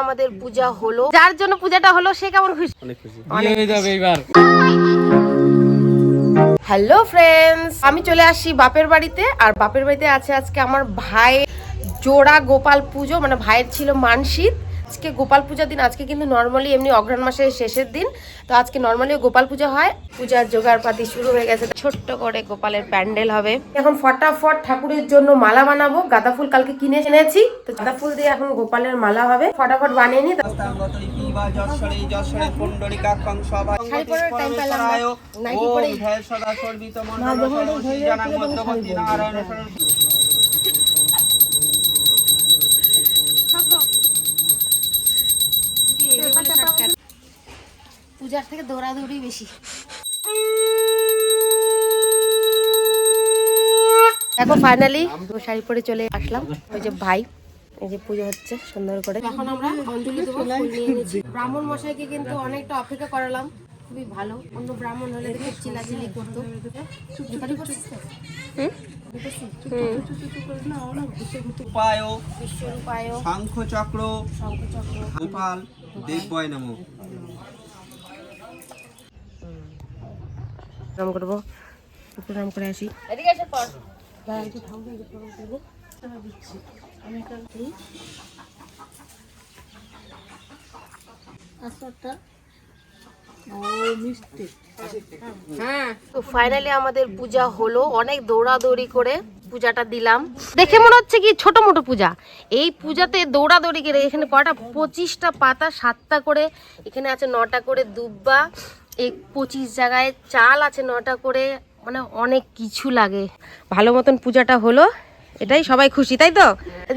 আমাদের পূজা হলো। যার জন্য পূজাটা হলো সে কেমন খুশি? অনেক খুশি। যাবে এবার। হ্যালো ফ্রেন্ডস আমি চলে আসি বাপের বাড়িতে আর বাপের বাড়িতে আছে আজকে আমার ভাই জোড়া গোপাল পুজো মানে ভাইয়ের ছিল মানসিক আজকে গোপাল পূজার দিন আজকে কিন্তু নর্মালি এমনি অগ্রহণ মাসের শেষের দিন। তো আজকে নর্মালি গোপাল পূজা হয় পূজার জোগাড় পাতি শুরু হয়ে গেছে। ছোট্ট করে গোপালের প্যান্ডেল হবে। এখন ফটাফট ঠাকুরের জন্য মালা বানাবো গাঁদা ফুল কালকে কিনে এনেছি। তো গাঁদা ফুল দিয়ে এখন গোপালের মালা হবে। ফটাফট বানিয়ে নি। স্থাঙ্গতরিপিবা পূজার থেকে দৌড়াদৌড়ি বেশি। দেখো ফাইনালি শাড়ি পরে চলে আসলাম। ওই যে ভাই এই যে পুজো হচ্ছে সুন্দর করে। এখন আমরা অঞ্জলি দেবো ফুল নিয়ে নিচ্ছি ব্রাহ্মণ মশাইকে কিন্তু অনেকটা অপেক্ষা করালাম। খুবই ভালো। অন্য ব্রাহ্মণ হলে দেখে চিলাচিলি করতো। বিশ্বরূপায় শঙ্খ চক্র গোপাল। দেবয় নমঃ। প্রণাম করব। প্রণাম করে আসি। তো ফাইনালি আমাদের পূজা হলো। অনেক দৌড়াদৌড়ি করে পূজাটা দিলাম। দেখে মনে হচ্ছে কি ছোট মোটো পূজা। এই পূজাতে দৌড়াদৌড়ি করে এখানে কটা? পঁচিশটা পাতা সাতটা করে। এখানে আছে নটা করে দুব্বা। এই পঁচিশ জায়গায় চাল আছে নটা করে মানে অনেক কিছু লাগে। ভালো মতন পূজাটা হলো এটাই সবাই খুশি তাই তো?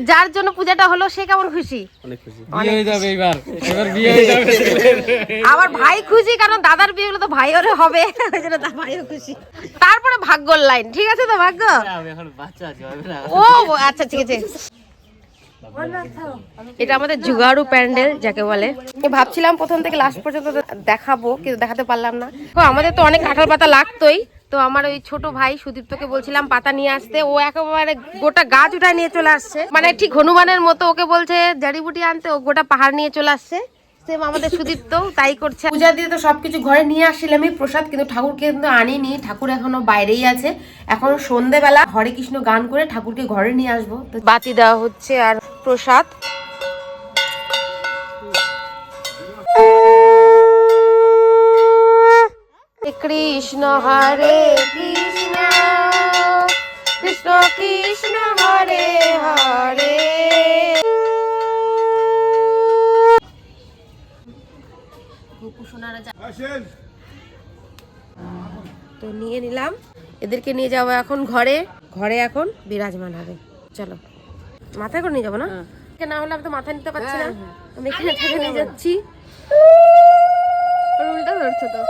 যার জন্য পূজাটা হলো সে কেমন খুশি? অনেক খুশি। বিয়ে হয়ে যাবে এবার এবার বিয়ে হয়ে যাবে। আমার ভাই খুশি কারণ দাদার বিয়ে হলে তো ভাইওরে হবে ওই জন্য ভাইও খুশি। তারপরে ভাগ্যর লাইন ঠিক আছে তো ভাগ্য? আমি এখন বাচ্চা আছি হবে না। ও আচ্ছা ঠিক আছে। এটা আমাদের জুগাড়ু প্যান্ডেল যাকে বলে। ভাবছিলাম প্রথম থেকে লাস্ট পর্যন্ত দেখাবো কিন্তু দেখাতে পারলাম না। আমাদের তো অনেক কাঁঠাল পাতা লাগতোই। তো আমার ওই ছোট ভাই সুদীপ্তকে বলছিলাম পাতা নিয়ে আসতে। ও একেবারে গোটা গাছ উঠায় নিয়ে চলে আসছে। মানে ঠিক হনুমানের মতো ওকে বলছে জাড়িবুটি আনতে ও গোটা পাহাড় নিয়ে চলে আসছে। সেম আমাদের সুদীপ্ত তাই করছে। পূজা দিয়ে তো সবকিছু ঘরে নিয়ে আসছিলামই প্রসাদ কিন্তু ঠাকুরকে কিন্তু আনিনি। ঠাকুর এখনও বাইরেই আছে। এখন সন্ধেবেলা হরে কৃষ্ণ গান করে ঠাকুরকে ঘরে নিয়ে আসব। তো বাতি দেওয়া হচ্ছে আর প্রসাদ কৃষ্ণ হরে কৃষ্ণ কৃষ্ণ কৃষ্ণ হরে হরে। তো নিয়ে নিলাম। এদেরকে নিয়ে যাব এখন ঘরে। ঘরে এখন বিরাজমান হবে। চলো। মাথায় করে নিয়ে যাব না? এখানে না হলে আমি তো মাথায় নিতে পারছি না। আমি এখানে থেকে নিয়ে যাচ্ছি। ধরছো তো।